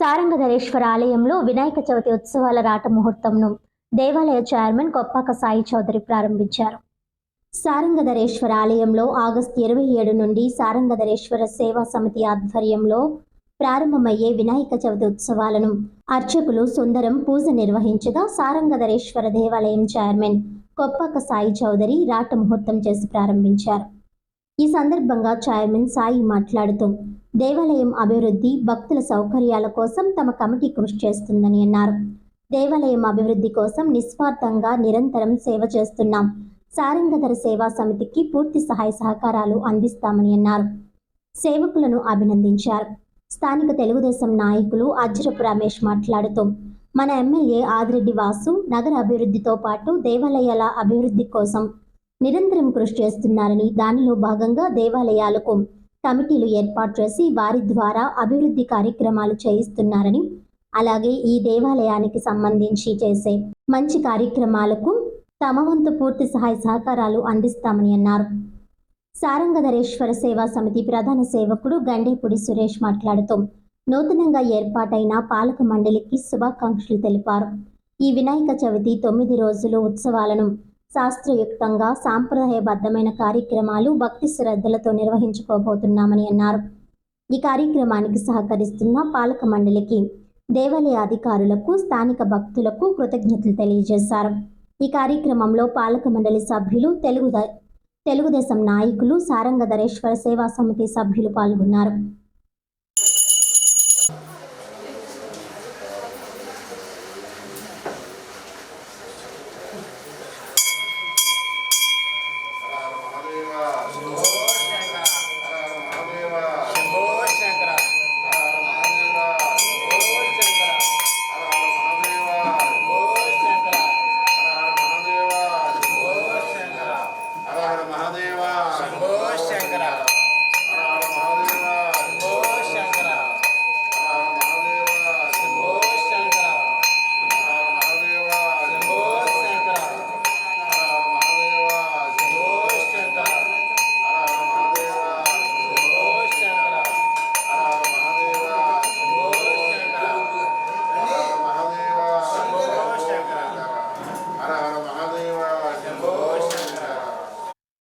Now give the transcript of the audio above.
సారంగధరేశ్వర ఆలయంలో వినాయక చవితి ఉత్సవాల రాట ముహూర్తంను దేవాలయ చైర్మన్ కొప్పాక సాయి చౌదరి ప్రారంభించారు. సారంగధరేశ్వర ఆలయంలో ఆగస్టు ఇరవై ఏడు నుండి సారంగధరేశ్వర సేవా సమితి ఆధ్వర్యంలో ప్రారంభమయ్యే వినాయక చవితి ఉత్సవాలను అర్చకులు సుందరం పూజ నిర్వహించగా సారంగధరేశ్వర దేవాలయం చైర్మన్ కొప్పాక సాయి చౌదరి రాట ముహూర్తం చేసి ప్రారంభించారు. ఈ సందర్భంగా చైర్మన్ సాయి మాట్లాడుతూ దేవాలయం అభివృద్ధి భక్తుల సౌకర్యాల కోసం తమ కమిటీ కృషి చేస్తుందని అన్నారు. దేవాలయం అభివృద్ధి కోసం నిస్వార్థంగా నిరంతరం సేవ చేస్తున్నాం. సారంగధర సేవా సమితికి పూర్తి సహాయ సహకారాలు అందిస్తామని అన్నారు. సేవకులను అభినందించారు. స్థానిక తెలుగుదేశం నాయకులు అజ్జరపు రమేష్ మాట్లాడుతూ మన ఎమ్మెల్యే ఆదిరెడ్డి వాసు నగర అభివృద్ధితో పాటు దేవాలయాల అభివృద్ధి కోసం నిరంతరం కృషి చేస్తున్నారని దానిలో భాగంగా దేవాలయాలకు కమిటీలు ఏర్పాటు చేసి వారి ద్వారా అభివృద్ధి కార్యక్రమాలు చేయిస్తున్నారని అలాగే ఈ దేవాలయానికి సంబంధించి చేసే మంచి కార్యక్రమాలకు తమ వంతు పూర్తి సహాయ సహకారాలు అందిస్తామని అన్నారు. సారంగధరేశ్వర సేవా సమితి ప్రధాన సేవకుడు గండేపుడి సురేష్ మాట్లాడుతూ నూతనంగా ఏర్పాటైన పాలక మండలికి శుభాకాంక్షలు తెలిపారు. ఈ వినాయక చవితి తొమ్మిది రోజులు ఉత్సవాలను శాస్త్రయుక్తంగా సాంప్రదాయబద్ధమైన కార్యక్రమాలు భక్తి శ్రద్ధలతో నిర్వహించుకోబోతున్నామని అన్నారు. ఈ కార్యక్రమానికి సహకరిస్తున్న పాలక మండలికి దేవాలయ అధికారులకు స్థానిక భక్తులకు కృతజ్ఞతలు తెలియజేశారు. ఈ కార్యక్రమంలో పాలక మండలి సభ్యులు తెలుగు తెలుగుదేశం నాయకులు సారంగధరేశ్వర సేవా సమితి సభ్యులు పాల్గొన్నారు. 咱们说，现在。